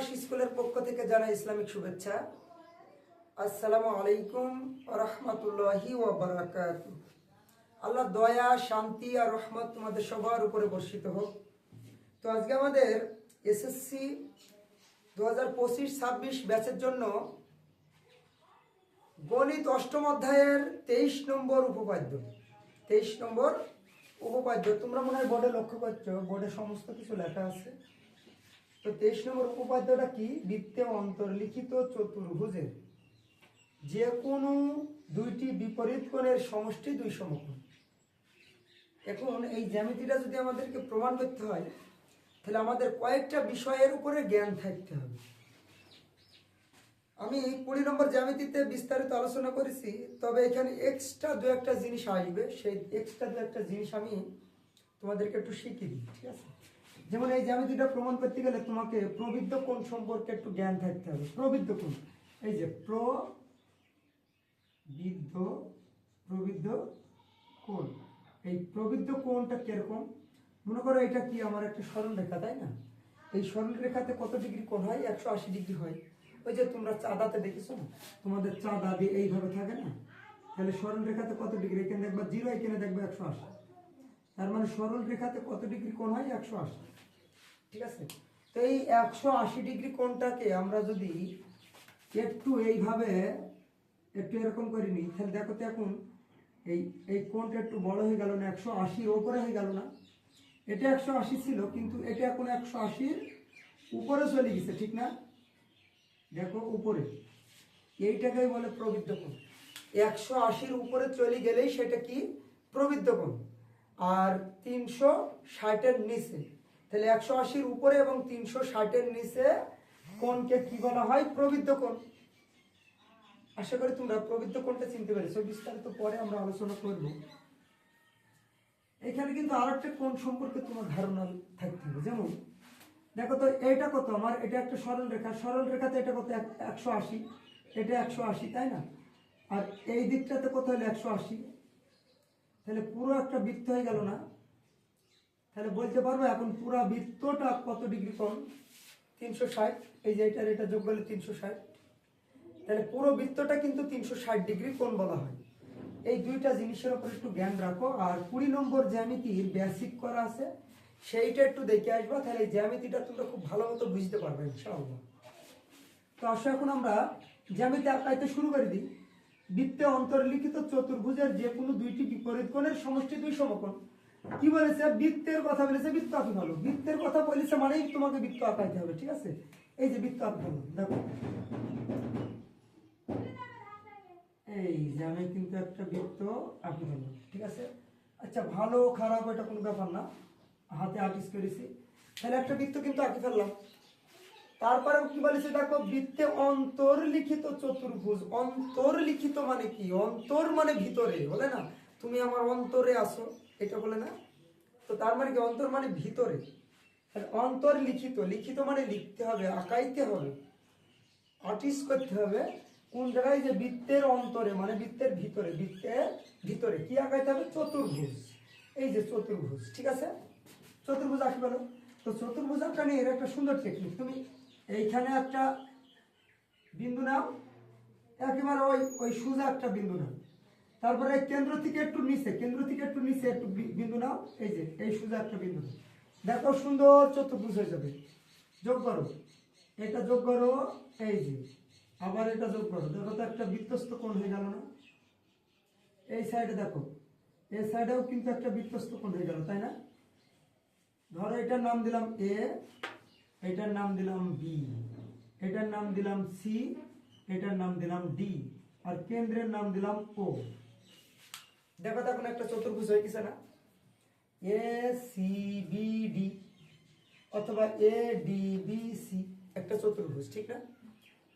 প্রকাশ স্কুলের পক্ষ থেকে জানাই ইসলামিক শুভেচ্ছা। আসসালামু আলাইকুম রহমতুল্লাহি ওবরাকাত আল্লাহ দয়া, শান্তি আর রহমত তোমাদের সবার উপরে বর্ষিত হোক। তো আজকে আমাদের এসএসসি দু হাজার পঁচিশ ছাব্বিশ ব্যাচের জন্য গণিত অষ্টম অধ্যায়ের তেইশ নম্বর উপপাদ্য। তেইশ নম্বর উপপাদ্য। তোমরা মনে হয় বোর্ডে লক্ষ্য করছ, বোর্ডে সমস্ত কিছু লেখা আছে। তো তেইশ নম্বর উপপাদ্যটা কি? বৃত্তে অন্তর্লিখিত চতুর্ভুজের। যে কোনো দুইটি বিপরীত কোণের সমষ্টি দুই সমকোণ। এখন এই জ্যামিতিটা যদি আমাদেরকে প্রমাণ করতে হয়, তাহলে আমাদের কয়েকটা বিষয়ের উপরে জ্ঞান থাকতে হবে। আমি কুড়ি নম্বর জ্যামিতিতে বিস্তারিত আলোচনা করেছি, তবে এখানে এক্সট্রা দু একটা জিনিস আসবে। সেই এক্সট্রা দু একটা জিনিস আমি তোমাদেরকে একটু শিখিয়ে দিই, ঠিক আছে? যেমন এই জ্যামিতিটা প্রমাণ করতে গেলে তোমাকে প্রবৃদ্ধ কোণ সম্পর্কে একটু জ্ঞান থাকতে হবে। প্রবৃদ্ধ কোণ। এই যে প্রবৃদ্ধ প্রবৃদ্ধ কোণ। এই প্রবৃদ্ধ কোণটা কীরকম? মনে করো এটা কি আমার একটা সরল রেখা, তাই না? এই সরল রেখাতে কত ডিগ্রি কোণ হয়? একশো আশি ডিগ্রি হয়। ওই যে তোমরা চাঁদাতে দেখেছ না? তোমাদের চাঁদা দিয়ে এইভাবে থাকে না? তাহলে সরল রেখাতে কত ডিগ্রি? এখানে দেখবা জিরো, এখানে দেখবে একশো আশি। তার মানে সরল রেখাতে কত ডিগ্রি কোণ হয়? একশো আশি। ঠিক আছে? তো এই একশো আশি ডিগ্রি কোণটাকে আমরা যদি একটু এইভাবে একটু এরকম করে নিই, তাহলে দেখো তো এখন এই এই কোণটা একটু বড় হয়ে গেল না, একশো আশির ওপরে হয়ে গেল না। এটা একশো আশি ছিল, কিন্তু এটা এখন একশো আশির উপরে চলে গেছে, ঠিক না? দেখো উপরে। এইটাকেই বলে প্রবৃদ্ধ কোণ। একশো আশির উপরে চলে গেলেই সেটা কি? প্রবৃদ্ধ কোণ। আর তিনশো ষাটের নিচে। তাহলে একশো আশির উপরে এবং তিনশো ষাটের নিচে কোনকে কি বলা হয়? প্রবৃদ্ধ কোণ। আশা করি তোমরা প্রবৃদ্ধ কোণটা চিনতে পেরেছ। বিস্তারিত পরে আমরা আলোচনা করব। এখানে কিন্তু আর একটা কোণ সম্পর্কে তোমার ধারণা থাকতে হবে। যেমন, দেখো তো, এটা কত? আমার এটা একটা সরল রেখা। সরল রেখাতে এটা কত? এক- একশো আশি। এটা একশো আশি, তাই না? আর এই দিকটাতে কত হলো? একশো আশি। তাহলে পুরো একটা বৃত্ত হয়ে গেল না? তাহলে বলতে পারব এখন পুরো বৃত্তটা কত ডিগ্রি কোণ তিনশো ষাট। এই যে এটার এটা যোগ করলে তিনশো ষাট। তাহলে পুরো বৃত্তটা কিন্তু তিনশো ষাট ডিগ্রি কোণ বলা হয়। এই দুইটা জিনিসের উপর একটু জ্ঞান রাখো। আর কুড়ি নম্বর জ্যামিতির বেসিক করা আছে। সেইটা একটু দেখে আসবা, তাহলে এই জ্যামিতিটা তোমরা খুব ভালো মতো বুঝতে পারবে ইনশাআল্লাহ। তো আসো এখন আমরা জ্যামিতি আঁকাইতে শুরু করে দিই। বৃত্তে অন্তর্লিখিত চতুর্ভুজের যে কোনো দুইটি বিপরীত কোণের সমষ্টি দুই সমকোণ। কি বলেছে? বৃত্তের কথা বলেছে, বৃত্ত আঁকি ভালো বৃত্তের কথা বলেছে মানেই তোমাকে বৃত্ত আঁকাইতে হবে, ঠিক আছে? এই যে বৃত্ত আঁকতে হবে দেখো। এই যে আমি কিন্তু একটা বৃত্ত আঁকি ফেললাম ঠিক আছে? আচ্ছা ভালো, খারাপ, এটা কোনো ব্যাপার না। হাতে আর্টিস্ট করেছি। তাহলে একটা বৃত্ত কিন্তু আঁকি ফেললাম। তারপরে কি বলেছে? দেখো, বৃত্তে অন্তর্লিখিত চতুর্ভুজ। অন্তর্লিখিত মানে কি? অন্তর মানে ভিতরে, বলে না? তুমি আমার অন্তরে আসো এটা বলে না? তো তার মানে কি অন্তর মানে ভিতরে? আর অন্তর্লিখিত লিখিত মানে লিখতে হবে, আঁকাইতে হবে। আর্টিস্ট করতে হবে, কোন জায়গায়? যে বৃত্তের অন্তরে মানে বৃত্তের ভিতরে বৃত্তের ভিতরে। কি আঁকাইতে হবে? চতুর্ভুজ। এই যে চতুর্ভুজ, ঠিক আছে? চতুর্ভুজ আঁকি বলো। তো চতুর্ভুজ আঁকা নিয়ে এর একটা সুন্দর টেকনিক তুমি এইখানে একটা বিন্দু নাও, একেবারে ওই ওই সুজা একটা বিন্দু নাও। তারপরে কেন্দ্র থেকে একটু নিচে, কেন্দ্র থেকে একটু নিচে একটু বিন্দু নাও। এই যে, এই সোজা একটা বিন্দু। দেখো, সুন্দর চতুর্ভুজ হয়ে যাবে। যোগ করো। এটা যোগ করো, এই যে। আবার এটা যোগ করো। দেখো তো একটা বৃত্তস্ত কোণ হয়ে গেল না? এই সাইডে দেখো। এই সাইডেও কিন্তু একটা বৃত্তস্ত কোণ হয়ে গেল, তাই না? ধরো, এটার নাম দিলাম এ এটার নাম দিলাম বি এটার নাম দিলাম সি এটার নাম দিলাম ডি আর কেন্দ্রের নাম দিলাম ও দেখো দেখুন একটা চতুর্ভুজ হয়ে গেছে না? এ সি বি ডি অথবা এ ডি বি সি একটা চতুর্ভুজ, ঠিক না?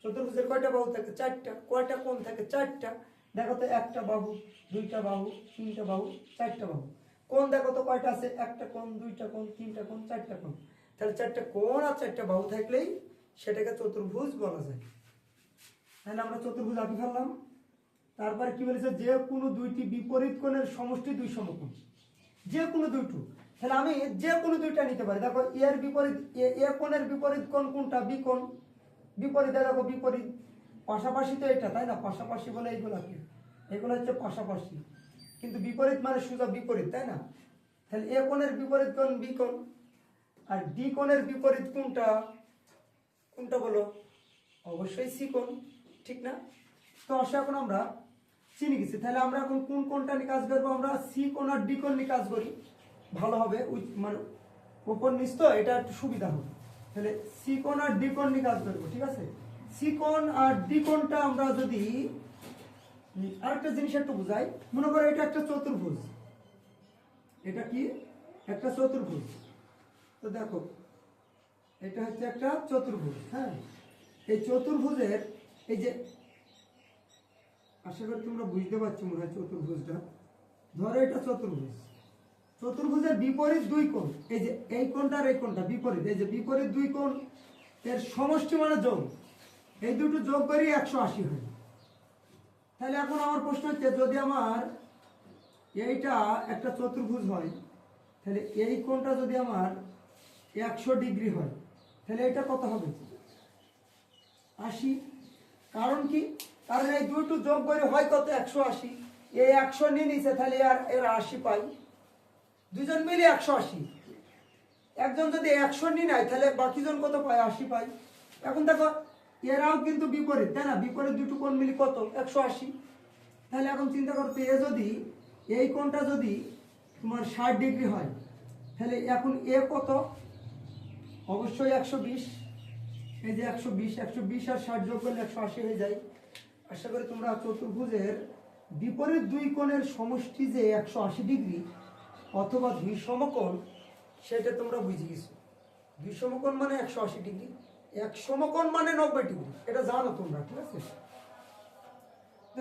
চতুর্ভুজের কয়টা বাহু থাকে? চারটা। কয়টা কোণ থাকে? চারটা। দেখো তো, একটা বাহু, দুইটা বাহু, তিনটা বাহু, চারটা বাহু। কোণ দেখো তো, কয়টা আছে? একটা কোণ, দুইটা কোণ, তিনটা কোণ, চারটা কোণ। তাহলে চারটা কোণ আর চারটা বাহু থাকলেই সেটাকে চতুর্ভুজ বলা যায়। তাহলে আমরা চতুর্ভুজ আঁকি ফেললাম। তারপরে কি বলেছে? যে কোনো দুইটি বিপরীত কোণের সমষ্টি দুই সমকোণ। যে কোনো দুইটো। তাহলে আমি যে কোনো দুইটা নিতে পারি। দেখো এর বিপরীত এ- কোণের বিপরীত কোণ কোনটা? বি কোণ। বিপরীতে দেখো বিপরীত। পাশাপাশি তো এটা, তাই না? পাশাপাশি বলে এইগুলো কি? এগুলো হচ্ছে পাশাপাশি। কিন্তু বিপরীত মানে সোজা বিপরীত, তাই না? তাহলে এ কোণের বিপরীত কোণ বি কোণ। আর ডি কোণের বিপরীত কোনটা? কোনটা বলো? অবশ্যই সি কোণ, ঠিক না? তো আসলে এখন আমরা চিনি গেছি। তাহলে আমরা এখন কোন কোনটা নিয়ে কাজ করব? আমরা সি কোণ আর ডি কোণ নিয়ে কাজ করি? ভালো হবে। মানে উপর নিচ তো, এটা একটু সুবিধা হবে। তাহলে সি কোণ আর ডি কোণ নিয়ে কাজ করব, ঠিক আছে? সি কোণ আর ডি কোণটা আমরা যদি আরেকটা জিনিস একটু বুঝাই। মনে করো এটা একটা চতুর্ভুজ। এটা কি? একটা চতুর্ভুজ। তো দেখো, এটা হচ্ছে একটা চতুর্ভুজ হ্যাঁ? এই চতুর্ভুজের এই যে আশা করি তোমরা বুঝতে পারছ মনে হয় চতুর্ভুজটা। ধরো এটা চতুর্ভুজ। চতুর্ভুজের বিপরীত দুই কোণ, এই যে এই কোণটা আর এই কোণটা, বিপরীত, এই যে বিপরীত দুই কোণ, এর সমষ্টি মানে যোগ। এই দুটো যোগ করি একশো আশি হয়। তাহলে এখন আমার প্রশ্ন হচ্ছে, যদি আমার এইটা একটা চতুর্ভুজ হয়, তাহলে এই কোণটা যদি আমার একশো ডিগ্রি হয়, তাহলে এটা কত হবে? আশি। কারণ কি? কারণ এই দুটো যোগ করে হয় কত? একশো আশি। এই একশো নিয়ে নিছে তাহলে আর এর আশি পাই। দুজন মিলে একশো আশি। একজন যদি একশো নিয়ে নেয়, তাহলে বাকিজন কত পায়? আশি পাই। এখন দেখো, এরাও কিন্তু বিপরীত, তাই না? বিপরীত দুটো কোণ মিলি কত? একশো আশি। তাহলে এখন চিন্তা করতে এ যদি, এই কোণটা যদি তোমার ষাট ডিগ্রি হয়, তাহলে এখন এ কত? অবশ্যই একশো বিশ। এই যে একশো বিশ একশো বিশ আর ষাট যোগ করলে একশো আশি হয়ে যায়। আশা করি তোমরা চতুর্ভুজের বিপরীত দুই কোণের সমষ্টি যে একশো আশি ডিগ্রি অথবা দুই সমকোণ, সেটা তোমরা বুঝে গেছো। দুই সমকোণ মানে একশো আশি ডিগ্রি, এক সমকোণ মানে নব্বই ডিগ্রি, এটা জানো তোমরা, ঠিক আছে?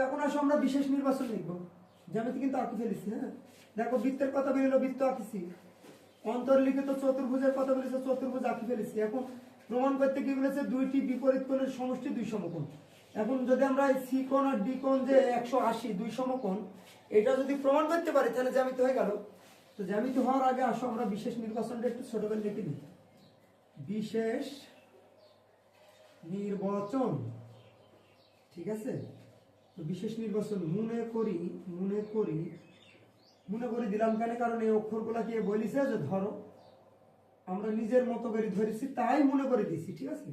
এখন আসো, আমরা বিশেষ নির্বাচন লিখব। জ্যামিতি কিন্তু আঁকি ফেলেছি হ্যাঁ? দেখো, বৃত্তের কথা বেরোলো, বৃত্ত আঁকিছি। অন্তর্লিখিত চতুর্ভুজের কথা বলেছে চতুর্ভুজ আঁকি ফেলেছি। এখন প্রমাণ করতে কি বলেছে? দুইটি বিপরীত কোণের সমষ্টি দুই সমকোণ। এখন যদি আমরা সি কোণ আর ডি কোণ যে একশো আশি, দুই সমকোণ, এটা যদি প্রমাণ করতে পারি, তাহলে জ্যামিতি হয়ে গেল। তো জ্যামিতি হওয়ার আগে আসো, আমরা বিশেষ নির্বাচনটা একটু ছোট করে লিখে নিই বিশেষ নির্বাচন, ঠিক আছে? তো বিশেষ নির্বাচন মনে করি মনে করি, মনে করে দিলাম কেন? কারণ এই অক্ষরগুলা কে বলিছে? যে ধরো, আমরা নিজের মতো করে ধরেছি, তাই মনে করে দিছি, ঠিক আছে?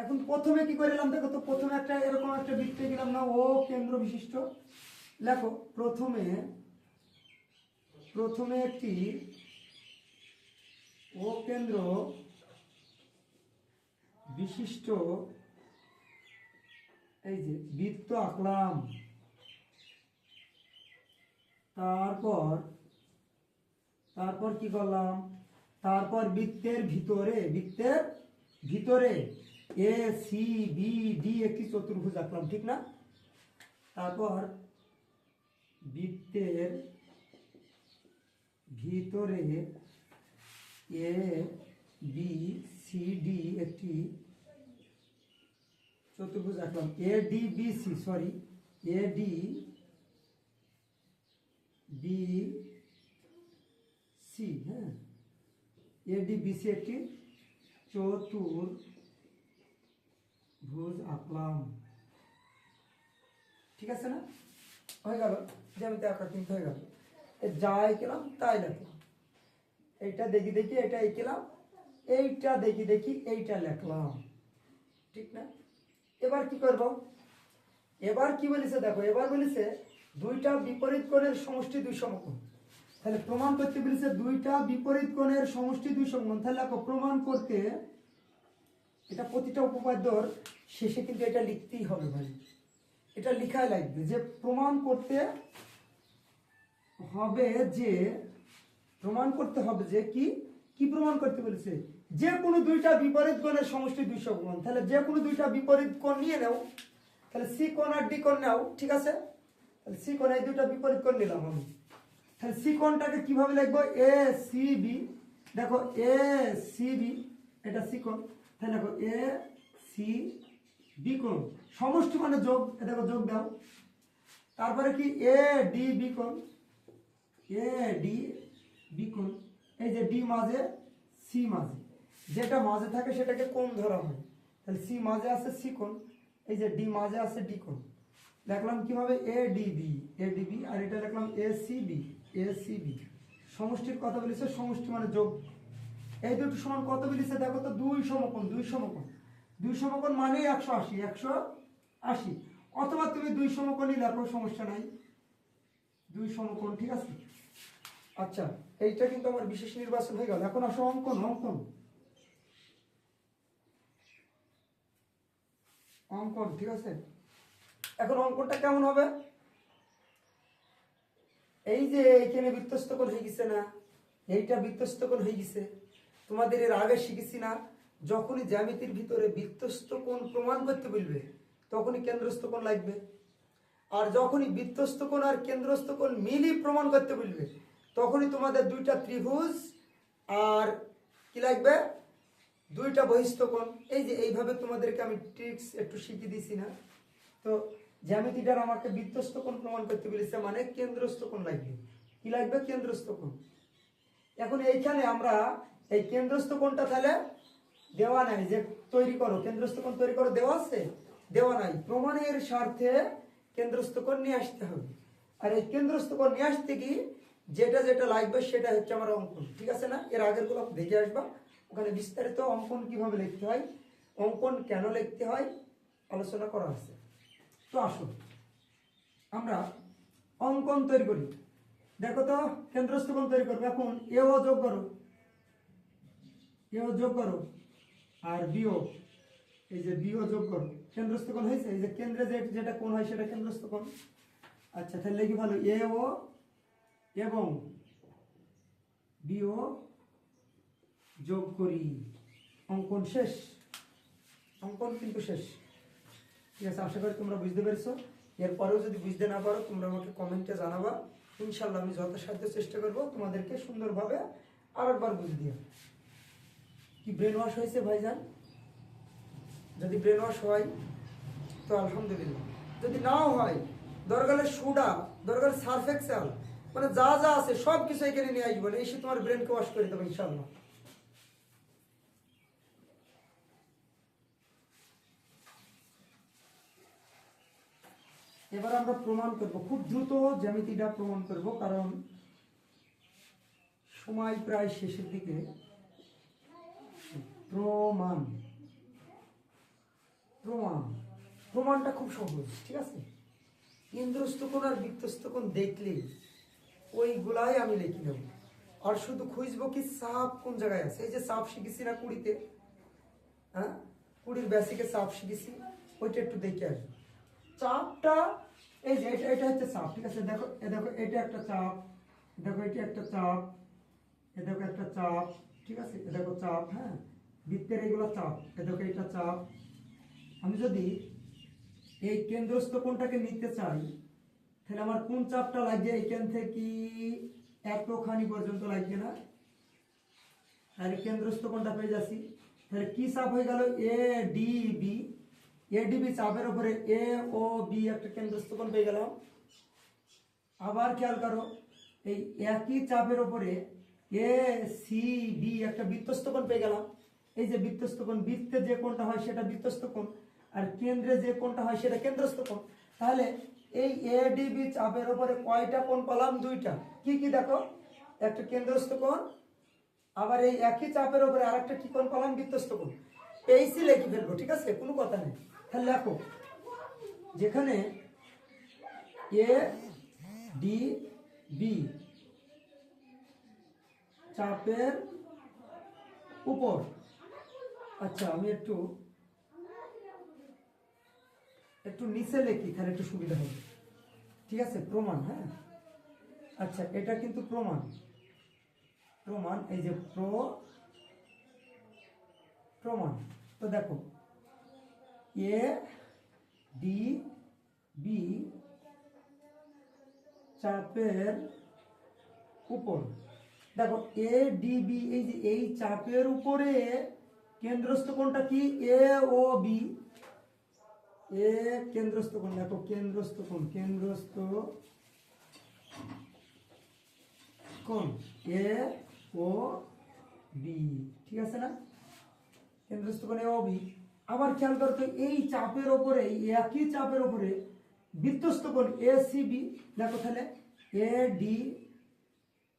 এখন প্রথমে কি করলাম দেখো তো, প্রথমে একটা এরকম একটা বৃত্তে গেলাম। না, ও কেন্দ্র বিশিষ্ট। লেখো, প্রথমে প্রথমে একটি ও কেন্দ্র বিশিষ্ট এই যে বৃত্ত আঁকলাম। তারপর তারপর কি করলাম? তারপর বৃত্তের ভিতরে বৃত্তের ভিতরে এ সি বি ডি একটি চতুর্ভুজ আঁকলাম ঠিক না তারপর বৃত্তের ভিতরে এ বি সি ডি একটি চতুর্ভুজ আঁকলাম A D B C sorry A D B C হ্যাঁ এ ডি বি সি একটি চতুর্ভুজ আঁকলাম। ঠিক আছে না? হয়ে গেল। জ্যামিতি আঁকা কিন্তু হয়ে গেল। যা এঁকেলাম, তাই লিখলাম। এইটা দেখি দেখি এটা এঁকেলাম। এইটা দেখি দেখি, এইটা লেখলাম। ঠিক না? এবার কি করব? এবার কি বলেছে দেখো, এবার বলেছে দুইটা বিপরীত কোণের সমষ্টি দুই সমকোণ। তাহলে প্রমাণ করতে বলেছে দুইটা বিপরীত কোণের সমষ্টি দুই সমকোণ। তাহলে দেখো, প্রমাণ করতে এটা প্রতিটা উপপাদ্যর শেষে কিন্তু এটা লিখতেই হবে ভাই। এটা লিখাই লাগবে যে প্রমাণ করতে হবে যে, প্রমাণ করতে হবে যে কি কি প্রমাণ করতে বলেছে? যে কোনো দুইটা বিপরীত কোণের সমষ্টি দুইশো কোণ তাহলে যে কোনো দুইটা বিপরীত কোণ নিয়ে নাও। তাহলে সি কোণ আর ডি কোণ নাও, ঠিক আছে? তাহলে সি কোণ এই দুইটা বিপরীত কোণ নিলাম আমি। তাহলে সি কোণটাকে কীভাবে লিখব? A C B. দেখো, এ সি বি, এটা সি কোণ। তাহলে দেখো এ সি বি কোণ। সমষ্টি মানে যোগ, এ দেখো যোগ দাও। তারপরে কি? এ ডি বি কোণ। এ ডি বি কোণ। এই যে ডি মাঝে সি মাঝে। যেটা মাঝে থাকে সেটাকে কোণ ধরা হয়। তাহলে সি মাঝে আছে সি কোণ। এই যে ডি মাঝে আছে ডি কোণ। দেখলাম কীভাবে? A D B A D B আর এটা দেখলাম A C B A C B সমষ্টির কথা বলেছে, সমষ্টি মানে যোগ। এই দুটো সমান কত বেরিয়েছে দেখো তো, দুই সমকোণ দুই সমকোণ। দুই সমকোণ মানে একশো আশি একশো আশি। অথবা তুমি দুই সমকোণই লেখো, সমস্যা নাই। দুই সমকোণ, ঠিক আছে? আচ্ছা এইটা কিন্তু আমার বিশেষ নির্বাচন হয়ে গেল। এখন আসো, অঙ্কন অঙ্কন। অঙ্কন, ঠিক আছে? এখন অঙ্কনটা কেমন হবে? এই যে এইখানে বৃত্তস্ত কোণ হয়ে গেছে না? এইটা বৃত্তস্ত কোণ হয়ে গেছে। তোমাদের এর আগে শিখেছি না, যখনই জ্যামিতির ভিতরে বৃত্তস্ত কোণ প্রমাণ করতে বলবে, তখনই কেন্দ্রস্থ কোণ লাগবে। আর যখনই বৃত্তস্থ কোণ আর কেন্দ্রস্থ কোণ মিলি প্রমাণ করতে বলবে, তখনই তোমাদের দুইটা ত্রিভুজ আর কি লাগবে? দুইটা বহিস্থ কোণ। এই যে এইভাবে তোমাদেরকে আমি ট্রিক্স একটু শিখিয়ে দিছি না। তো জ্যামিতিটার আমাকে বৃত্তস্থ কোণ প্রমাণ করতে বলেছে মানে কেন্দ্রস্থ কোণ লাগবে। কি লাগবে? কেন্দ্রস্থ কোণ। এখন এইখানে আমরা এই কেন্দ্রস্থ কোণটা তাহলে দেওয়া নাই, যে তৈরি করো, কেন্দ্রস্থ কোণ তৈরি করো, দেওয়া আছে? দেওয়া নাই। প্রমাণের স্বার্থে কেন্দ্রস্থ কোণ নিয়ে আসতে হবে। আর এই কেন্দ্রস্থ কোণ নিয়ে আসতে কি যেটা যেটা লাগবে সেটা হচ্ছে আমার অঙ্কন, ঠিক আছে না? এর আগেরগুলো দেখে আসবা। ওখানে বিস্তারিত অঙ্কন কীভাবে লিখতে হয়, অঙ্কন কেন লিখতে হয়, আলোচনা করা আছে। তো আসুন, আমরা অঙ্কন তৈরি করি। দেখো তো, কেন্দ্রস্থ কোণ তৈরি করব। এখন এও যোগ করো এও যোগ করো। আর বিয়োগ এই যে বিও যোগ করো। কেন্দ্রস্থ কোণ হয়েছে? এই যে কেন্দ্রে যেটা কোণ হয় সেটা কেন্দ্রস্থ কোণ আচ্ছা তাহলে কি ভালো। এ ও এবং বিও যোগ করি। অঙ্কন শেষ? অঙ্কন কিন্তু শেষ। ঠিক আছে, আশা করি তোমরা বুঝতে পেরেছ। এরপরেও যদি বুঝতে না পারো, তোমরা আমাকে কমেন্টে জানাবা। ইনশাল্লাহ আমি যথাসাধ্য চেষ্টা করব তোমাদেরকে সুন্দরভাবে আরেকবার বুঝে দিয়ে। কি ব্রেন ওয়াশ হয়েছে ভাইজান? যদি ব্রেন ওয়াশ হয়, তো আলহামদুলিল্লাহ। যদি নাও হয়, দরকারে সুডা, দরকার সার্ফ এক্সেল মানে যা যা আছে সব কিছু এখানে নিয়ে আসব এসে তোমার ব্রেনকে ওয়াশ করে দেবো ইনশাল্লাহ এবার আমরা প্রমাণ করব, খুব দ্রুত জ্যামিতিটা প্রমাণ করব, কারণ সময় প্রায় শেষের দিকে। প্রমাণ। প্রমাণ। প্রমাণটা খুব সহজ, ঠিক আছে? ইন্দ্রস্থ কোণ আর বৃত্তস্থ কোণ দেখলে ওইগুলাই আমি লিখে নেব। আর শুধু খুঁজবো কি সাপ কোন জায়গায় আছে? এই যে সাপ শিখেছি না কুড়িতে? হ্যাঁ? কুড়ির বেসিকে চাপ শিখেছি, ওইটা একটু দেখে আসব। চাপটা, এই যে এটা এটা হচ্ছে চাপ, ঠিক আছে? দেখো এ দেখো, এটা একটা চাপ দেখো, এটা একটা চাপ, এ দেখো, একটা চাপ, ঠিক আছে? এ দেখো, চাপ হ্যাঁ? বৃত্তের এগুলো চাপ এ দেখো এটা চাপ আমি যদি এই কেন্দ্রস্থ কোণটাকে নিতে চাই, তাহলে আমার কোন চাপটা লাগবে এইখান থেকে এতখানি পর্যন্ত লাগবে না। তাহলে কেন্দ্রস্থ কোণটা পেয়ে যাচ্ছি। তাহলে কি চাপ হয়ে গেল? A D B A D B চাপের উপরে এ ও বি একটা কেন্দ্রস্থ কোণ পেয়ে গেলাম। আবার খেয়াল করো, এই একই চাপের উপরে এ সি বি একটা বৃত্তস্থ কোণ পেয়ে গেলাম। এই যে বৃত্তস্থ কোণ, বৃত্তে যে কোণটা হয় সেটা বৃত্তস্থ কোণ, আর কেন্দ্রে যে কোণটা হয় সেটা কেন্দ্রস্থ কোণ। তাহলে এই এ ডি বি চাপের উপরে কয়টা কোণ পেলাম? দুইটা। কি কি দেখো? একটা কেন্দ্রস্থ কোণ, আবার এই একই চাপের উপরে আরেকটা কি কোণ পেলাম? বৃত্তস্থ কোণ। পেয়েছি লিখে ফেলব, ঠিক আছে? কোনো কথা নেই। তাহলে লেখো। যেখানে এ ডি বি চাপের উপর আচ্ছা আমি একটু একটু নিচে লিখি, তাহলে একটু সুবিধা হবে। ঠিক আছে? প্রমাণ হ্যাঁ? আচ্ছা এটা কিন্তু প্রমাণ। প্রমাণ, এই যে প্র, প্রমাণ। তো দেখো, এ, ডি, বি চাপের উপর। দেখো, এ, ডি, বি, এই যে এই চাপের উপরে কেন্দ্রস্থ কোণটা কি? এ ও বি এ কেন্দ্রস্থ কোণ, দেখো, কেন্দ্রস্থ কোণ কেন্দ্রস্থ কোণ। এ ও বি ঠিক আছে না? কেন্দ্রস্থ কোণ এ ও বি আবার খেয়াল করতো এই চাপের ওপরে একই চাপের ওপরে বৃত্তস্থ কোণ এ সি বি দেখো তাহলে এ ডি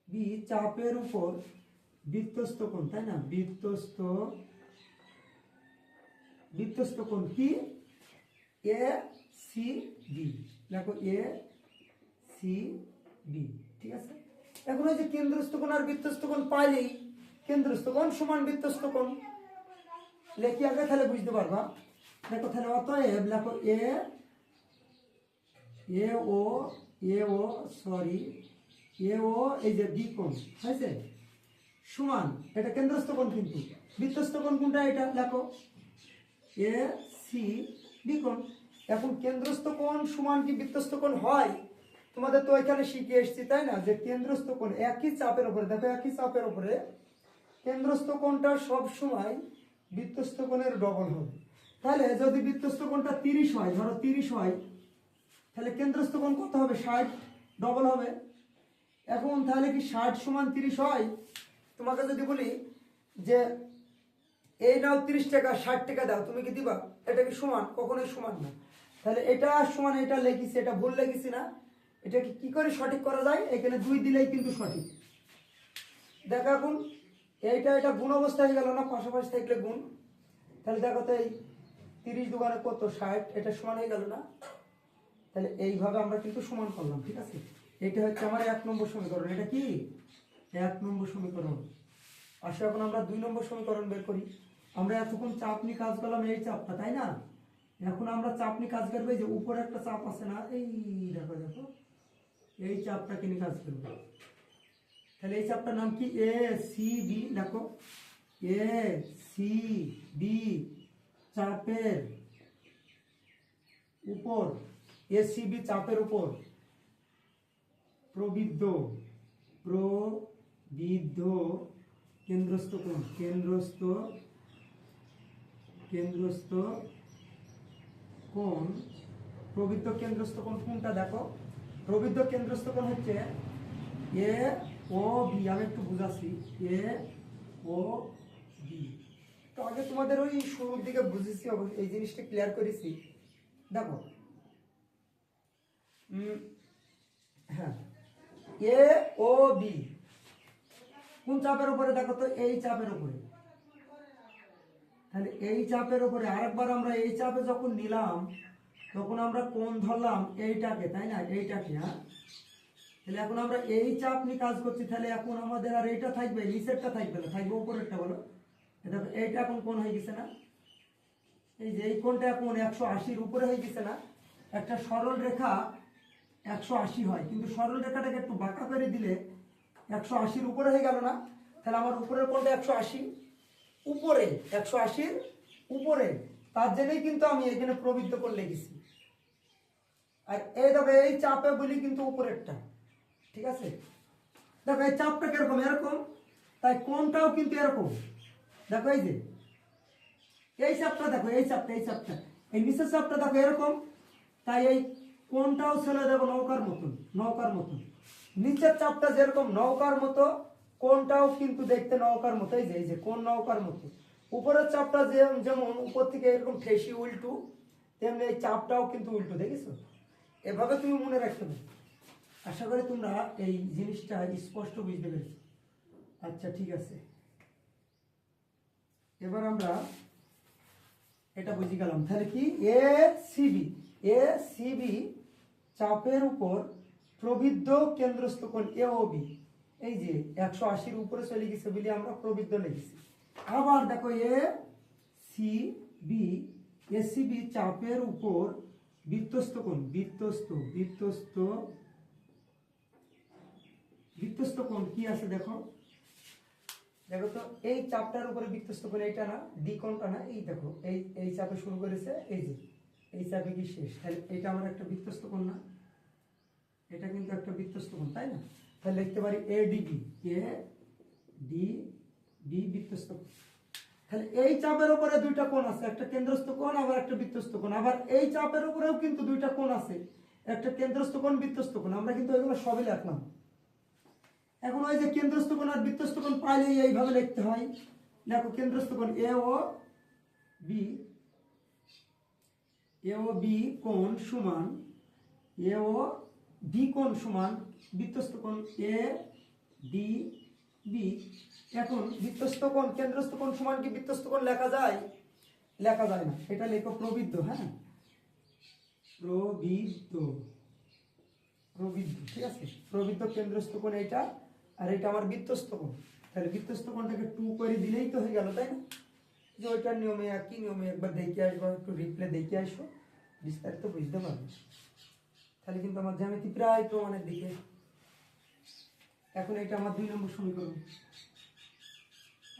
বি চাপের উপর বৃত্তস্থ কোণ, তাই না? বৃত্তস্থ বৃত্তস্থ কোণ কি? এ সি বি দেখো এ সি বি ঠিক আছে? এখন ওই যে কেন্দ্রস্থ কোণ আর বৃত্তস্থ কোণ পাইলেই কেন্দ্রস্থ কোণ সমান বৃত্তস্থ কোণ। লেখি আগে তাহলে বুঝতে পারবা। দেখো তাহলে অতএব লেখো এ এ ও এ ও সরি এ ও এই যে বি কোণ, হয়েছে? সমান, এটা কেন্দ্রস্থ কোণ কিন্তু। বৃত্তস্থ কোণ কোনটা? এটা লেখো এ, সি কোণ এখন কেন্দ্রস্থ কোণ সমান কি বৃত্তস্থ কোণ হয়? তোমাদের তো এখানে শিখে এসেছি, তাই না? যে কেন্দ্রস্থ কোণ একই চাপের উপরে, দেখো একই চাপের উপরে, কেন্দ্রস্থ কোণটা সব সময় বৃত্তস্থ কোণের ডবল হবে। তাহলে যদি বৃত্তস্থ কোণটা তিরিশ হয়, ধরো তিরিশ হয়, তাহলে কেন্দ্রস্থ কোণ কত হবে? ষাট, ডবল হবে। এখন তাহলে কি ষাট সমান তিরিশ হয়? তোমাকে যদি বলি যে এই নাও তিরিশ টাকা, ষাট টাকা দাও, তুমি কি দিবা? এটা কি সমান? কখনোই সমান না। তাহলে এটা সমান, এটা লেখিছি এটা ভুল লেখিছি না। এটা কি কি করে সঠিক করা যায়? এখানে দুই দিলেই কিন্তু সঠিক। দেখো এখন, এইটা, এটা গুণ অবস্থা হয়ে গেল না? পাশাপাশি থাকলে গুণ। তাহলে দেখো তো এই তিরিশ দোকানে কত? ষাট, এটা সমান হয়ে গেল না? তাহলে এইভাবে আমরা কিন্তু সমান করলাম, ঠিক আছে? এটা হচ্ছে আমার এক নম্বর সমীকরণ। এটা কি? এক নম্বর সমীকরণ। আসলে এখন আমরা দুই নম্বর সমীকরণ বের করি। আমরা এতক্ষণ চাপ নিয়ে কাজ করলাম এই চাপটা, তাই না? এখন আমরা চাপ নিয়ে কাজ করব যে উপরে একটা চাপ আছে না, এই দেখো দেখো, এই চাপটাকে নিয়ে কাজ করব। তাহলে এই চাপটার নাম কি? এ সি বি দেখো এ সি বি চাপের উপর এ সি এসিবি চাপের উপর প্রবৃদ্ধ প্রবৃদ্ধ কেন্দ্রস্থ কোণ? কেন্দ্রস্থ কেন্দ্রস্থ কোণ প্রবৃদ্ধ কেন্দ্রস্থ কোণ কোনটা দেখো? প্রবৃদ্ধ কেন্দ্রস্থ কোণ হচ্ছে এ ও বি আমি একটু বুঝাচ্ছি। এ ও বি তো আগে তোমাদের ওই শুরুর দিকে বুঝেছি এই জিনিসটা ক্লিয়ার করেছি। দেখো। হ্যাঁ। এ ও বি কোন চাপের উপরে? দেখো তো, এই চাপের উপরে। তাহলে এই চাপের উপরে আরেকবার আমরা এই চাপে যখন নিলাম, তখন আমরা কোন ধরলাম এইটাকে, তাই না? এইটাকে হ্যাঁ? তাহলে এখন আমরা এই চাপ নিয়ে কাজ করছি, তাহলে এখন আমাদের আর এইটা থাকবে, নিচেরটা থাকবে না, থাকবে উপরেরটা, বলো? দেখো, এইটা এখন কোন হয়ে গেছে না? এই যে এই কোনটা এখন একশো আশির উপরে হয়ে গেছে না? একটা সরল রেখা একশো আশি হয়, কিন্তু সরল রেখাটাকে একটু বাঁকা করে দিলে একশো আশির উপরে হয়ে গেল না? তাহলে আমার উপরের কোনটা একশো আশি। উপরে একশো আশির উপরে। তার জন্যই কিন্তু আমি এখানে প্রবৃদ্ধ করে লিখেছি। আর এই দেখো, এই চাপে বলি কিন্তু উপরেরটা। ঠিক আছে? দেখো, এই চাপটা কীরকম? এরকম। তাই কোনটাও কিন্তু এরকম। দেখো, এই যে। এই চাপটা দেখো, এই চাপটা এই চাপটা। এই নিচের চাপটা দেখো, এরকম। তাই এই কোনটাও ছিল দেখো নৌকার মতন নৌকার মতন। নিচের চাপটা যেরকম নৌকার মতো, কোনটাও কিন্তু দেখতে নৌকার মতোই যে যে কোন নৌকার মতো। উপরের চাপটা যেমন উপর থেকে এরকম ঠেসি উল্টু, তেমনি এই চাপটাও কিন্তু উল্টো দেখেছ এভাবে তুমি মনে রাখতে হবে আশা করি তোমরা এই জিনিসটা স্পষ্ট বুঝতে পেরেছ। আচ্ছা ঠিক আছে। এবার আমরা এটা বুঝে গেলাম। তাহলে কি? এ সিবি এ সিবি চাপের উপর প্রবৃদ্ধ কেন্দ্রস্থ কোণ এ ও বি। এই যে একশো আশির উপরে চলে গেছে বলে আমরা প্রবৃদ্ধ লিখেছি। আবার দেখো এ, সি, বি এসিবি চাপের উপর বৃত্তস্থ কোণ, বৃত্তস্থ বৃত্তস্থ বৃত্তস্থ কোণ কি আছে দেখো? দেখো তো, এই চাপটার উপরে বৃত্তস্থ করে এইটা না, ডি কোণটা না, এই দেখো, এই এই চাপে শুরু করেছে, এই যে, এই চাপে কি শেষ? তাহলে এটা আমার একটা বৃত্তস্থ কোণ না? এটা কিন্তু একটা বৃত্তস্থ কোণ, তাই না? তাহলে লিখতে পারি A D D B A D D বৃত্তস্থ কোণ। তাহলে এই চাপের উপরে দুইটা কোণ আছে, একটা কেন্দ্রস্থ কোণ, আবার একটা বৃত্তস্থ কোণ। আবার এই চাপের উপরেও কিন্তু দুইটা কোণ আছে, একটা কেন্দ্রস্থ কোণ, বৃত্তস্থ কোণ। আমরা কিন্তু এগুলো সবই লিখলাম। এখন ওই যে কেন্দ্রস্থ কোণ আর বৃত্তস্থ কোণ পাইলেই এইভাবে লিখতে হয়। দেখো কেন্দ্রস্থ কোণ এ ও বি এ ও বি কোণ সমান এ ও বি কোণ সমান বৃত্তস্থ কোণ এ ডি বি এখন বৃত্তস্থ কোণ, কেন্দ্রস্থ কোণ সমান কি বৃত্তস্থ কোণ লেখা যায়? লেখা যায় না। এটা লেখো প্রবৃদ্ধ হ্যাঁ? প্রবৃদ্ধ প্রবৃদ্ধ ঠিক আছে? প্রবৃদ্ধ কেন্দ্রস্থ কোণ এটা আর এটা আমার বৃত্তস্থ কোণ। তাহলে বৃত্তস্থ কোণটাকে টু করে দিলেই তো হয়ে গেল, তাই না? যে ওইটার নিয়মে একই নিয়মে একবার দেখে আসব, একটু রিপ্লে দেখে আসব। বিস্তারিত বুঝতে পারবে। তাহলে কিন্তু আমার জ্যামিতি প্রায় প্রমাণের দিকে। এখন এটা আমার দুই নম্বর সমীকরণ।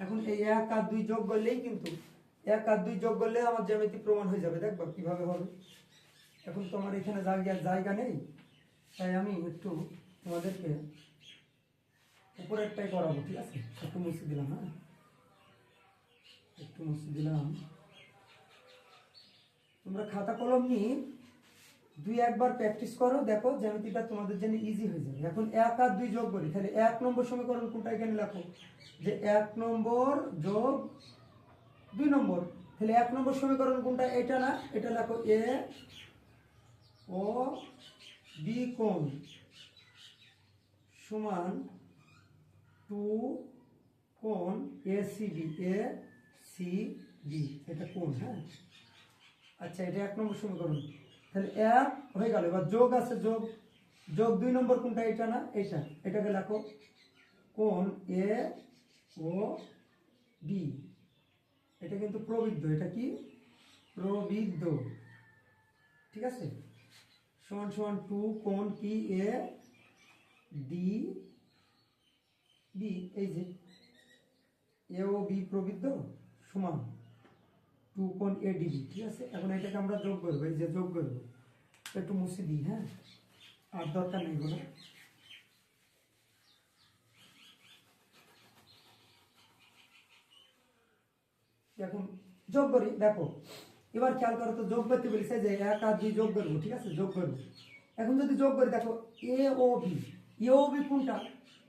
এখন এই এক আর দুই যোগ করলেই কিন্তু, এক আর দুই যোগ করলে আমার জ্যামিতি প্রমাণ হয়ে যাবে। দেখব কীভাবে হবে। এখন তো আমার এখানে জায়গা জায়গা নেই। তাই আমি একটু তোমাদেরকে উপরেরটাই করাবো, ঠিক আছে? একটু মুছে দিলাম হ্যাঁ? একটু মুছে দিলাম। তোমরা খাতা কলম নিয়ে দুই একবার প্র্যাকটিস করো, দেখো জ্যামিতিটা তোমাদের জন্য ইজি হয়ে যাবে। এখন এক আর দুই যোগ করি, তাহলে এক নম্বর সমীকরণ কোনটা এখানে লেখো? যে এক নম্বর যোগ দুই নম্বর। তাহলে এক নম্বর সমীকরণ কোনটা? এটা না, এটা লেখো এ, ও, বি কোণ সমান টু কোণ A C B, A C B. এটা কোণ হ্যাঁ? আচ্ছা এটা এক নম্বর সমীকরণ। তাহলে এক হয়ে গেল। এবার যোগ আছে, যোগ। যোগ দুই নম্বর কোনটা? এটা না? এটা এটাকে লেখো। কোণ এ, ও, বি। এটা কিন্তু প্রবৃদ্ধ। এটা কি? প্রবৃদ্ধ। ঠিক আছে? সমান সমান টু কোণ কি এ, ডি, বি। এই যে, এ ও বি প্রবৃদ্ধ? সমান। টু কোণ এ ডিবি ঠিক আছে? এখন এটাকে আমরা যোগ করব, এই যে যোগ করব, একটু মুছে দিই হ্যাঁ? আর দরকার নেই কোনো। এখন যোগ করি, দেখো, এবার খেয়াল করো তো, যোগ করতে বলেছে যে এক আর দুই যোগ করব, ঠিক আছে? যোগ করব। এখন যদি যোগ করি, দেখো এ ও বি এ ও বি কোনটা?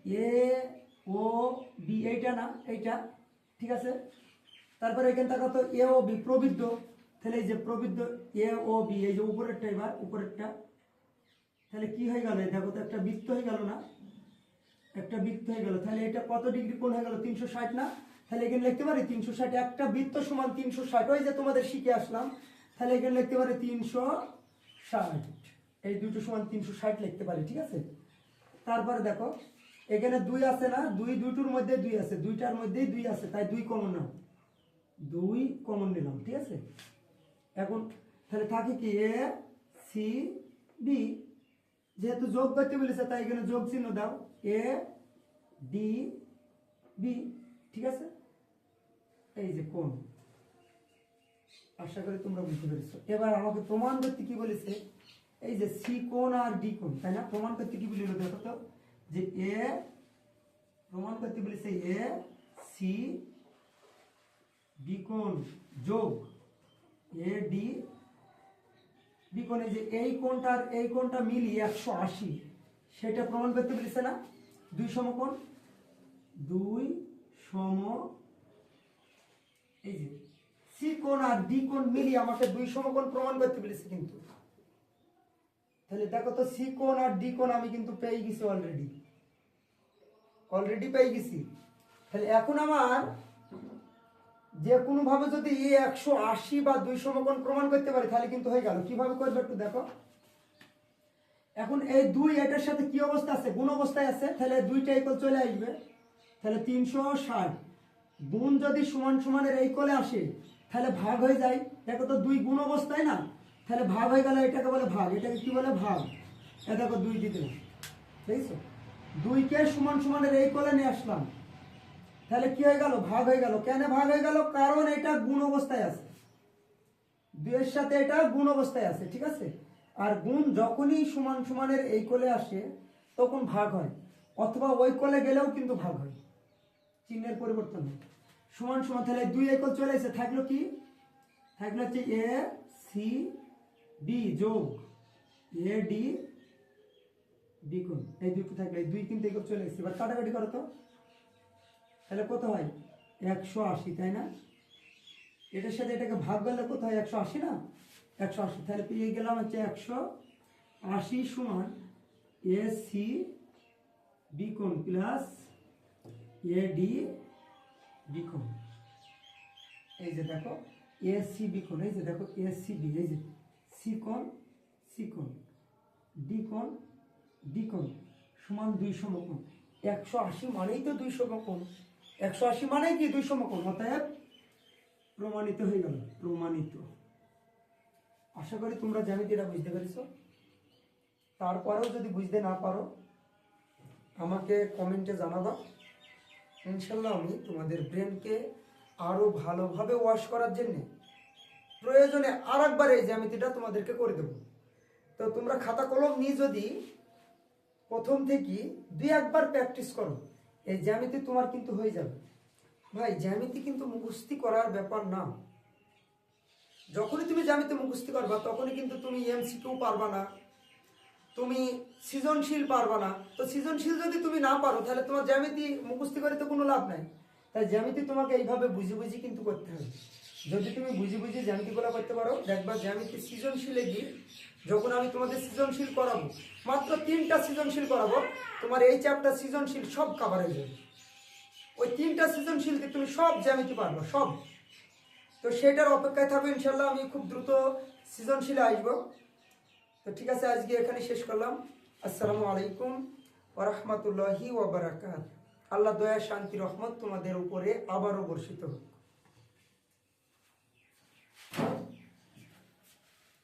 এ ও বি এইটা না, এইটা, ঠিক আছে? তারপরে এখান থেকে তো এ ও বি প্রবৃদ্ধ। তাহলে এই যে প্রবৃদ্ধ এ ও বি এই যে উপরেরটা এবার, উপরেরটা। তাহলে কি হয়ে গেল? দেখো তো একটা বৃত্ত হয়ে গেল না? একটা বৃত্ত হয়ে গেল। তাহলে এটা কত ডিগ্রি কোণ হয়ে গেল? তিনশো ষাট না? তাহলে এখানে লিখতে পারি তিনশো ষাট। একটা বৃত্ত সমান তিনশো ষাট। ওই যে তোমাদের শিখে আসলাম। তাহলে এখানে লিখতে পারি তিনশো ষাট। এই দুটো সমান তিনশো ষাট লিখতে পারি, ঠিক আছে? তারপরে দেখো, এখানে দুই আছে না? দুই দুটোর মধ্যে দুই আছে। দুইটার মধ্যেই দুই আছে, তাই দুই কমন নাও দুই কমন নিলাম, ঠিক আছে? এখন তাহলে থাকে কি এ সি বি যেহেতু যোগ করতে বলেছে, তাই এখানে যোগ চিহ্ন দাও। এ ডি বি ঠিক আছে? এই যে কোন? আশা করি তোমরা বুঝতে পেরেছ। এবার আমাকে প্রমাণ করতে কি বলেছে? এই যে সি কোন আর ডি কোন, তাই না? প্রমাণ করতে কি বলিল দেখো তো? যে এ প্রমাণ করতে বলেছে এ সি বি কোণ যোগ এ ডি বি কোণে যে এই কোণটার এই কোণটা মিলিয়ে একশো আশি, সেটা প্রমাণ করতে বলেছে না? দুই সমকোণ, দুই সম, এই যে সি কোণ আর ডি কোণ মিলিয়ে আমাকে দুই সমকোণ প্রমাণ করতে বলেছে কিন্তু। তাহলে দেখো তো সি কোণ আর ডি কোণ আমি কিন্তু পেয়ে গেছি অলরেডি অলরেডি পেয়ে গেছি। তাহলে এখন আমার যে কোনো ভাবে যদি এই একশো আশি বা দুই সমকোণ প্রমাণ করতে পারি, তাহলে কিন্তু হয়ে গেল। কীভাবে করবে একটু দেখো। এখন এই দুই, এটার সাথে কি অবস্থা আছে? গুণ অবস্থায় আছে, তাহলে দুইটা ইকল চলে আসবে। তাহলে তিনশো ষাট। গুণ যদি সমান সমানের এই কোলে আসে, তাহলে ভাগ হয়ে যায়। দেখো তো দুই গুণ অবস্থায় না? তাহলে ভাগ হয়ে গেলে, এটাকে বলে ভাগ। এটাকে কি বলে? ভাগ। এ দেখো দুই দিতে। দেখছ দুইকে সমান সমানের এই কোলে নিয়ে আসলাম। তাহলে কি হয়ে গেল? ভাগ হয়ে গেল। কেন ভাগ হয়ে গেল? কারণ এটা গুণ অবস্থায় আছে। দুইয়ের সাথে এটা গুণ অবস্থায় আছে, ঠিক আছে? আর গুণ যখনই সমান সমানের এই কোলে আসে, তখন ভাগ হয়। অথবা ওই কোলে গেলেও কিন্তু ভাগ হয়। চিহ্নের পরিবর্তন হয়। সমান সমান, তাহলে দুই একল চলে এসে থাকল কি? থাকল হচ্ছে এ সি বি যোগ এ ডি দ্বিগুণ এই দুইটি থাকলে। দুই কিন্তু এগুলো চলে এসেছে। এবার কাটাকাটি করো তো। তাহলে কত হয়? একশো আশি, তাই না? এটার সাথে এটাকে ভাগ করলে কত হয়? একশো আশি না? একশো আশি, তাহলে পেয়ে গেলাম হচ্ছে একশো আশি সমান এ সি বিকোণ প্লাস এ ডি বিকোণ। এই যে দেখো এ সি বিকোণ, এই যে দেখো এ সি বি, এই যে সি কোণ সি কোণ, ডি কোণ ডি কোণ সমান দুই সমকোণ একশো আশি মানেই তো দুই সমকোণ একশো আশি মানেই কি দুই সমকোণ? অতএব প্রমাণিত হয়ে গেল, প্রমাণিত। আশা করি তোমরা জ্যামিতিটা বুঝতে পেরেছ? তারপরেও যদি বুঝতে না পারো, আমাকে কমেন্টে জানাবা। ইনশাল্লাহ আমি তোমাদের ব্রেনকে আরও ভালোভাবে ওয়াশ করার জন্যে প্রয়োজনে আর একবার এই জ্যামিতিটা তোমাদেরকে করে দেবো। তো তোমরা খাতা কলম নিয়ে যদি প্রথম থেকে দুই একবার প্র্যাকটিস করো এই জ্যামিতি তোমার কিন্তু হয়ে যাবে। ভাই, জ্যামিতি কিন্তু মুখস্থি করার ব্যাপার না। যখনই তুমি জ্যামিতি মুখস্থি করবা, তখনই কিন্তু তুমি এমসিকিউ পারবা না। তুমি সৃজনশীল পারবা না। তো সৃজনশীল যদি তুমি না পারো, তাহলে তোমার জ্যামিতি মুখস্থি করে তো কোনো লাভ নাই। তাই জ্যামিতি তোমাকে এইভাবে বুঝে বুঝে কিন্তু করতে হবে। যদি তুমি বুঝে বুঝে জ্যামিতিগুলো করতে পারো, দেখবা জ্যামিতি সৃজনশীলে গিয়ে যখন আমি তোমাদের সৃজনশীল করাবো, মাত্র তিনটা সৃজনশীল করাবো, তোমার এই চ্যাপ্টার সৃজনশীল সব কাভার হয়ে যাবে। ওই তিনটা সৃজনশীলকে তুমি সব জ্যামিতি পারবা, সব। তো সেটার অপেক্ষায় থাকো, ইনশাল্লাহ আমি খুব দ্রুত সৃজনশীলে আসব। তো ঠিক আছে, আজকে এখানে শেষ করলাম। আসসালামু আলাইকুম ওরহমতুল্লাহি ওবরাকাত। আল্লাহ দয়া, শান্তি, রহমত তোমাদের উপরে আবারও বর্ষিত হোক।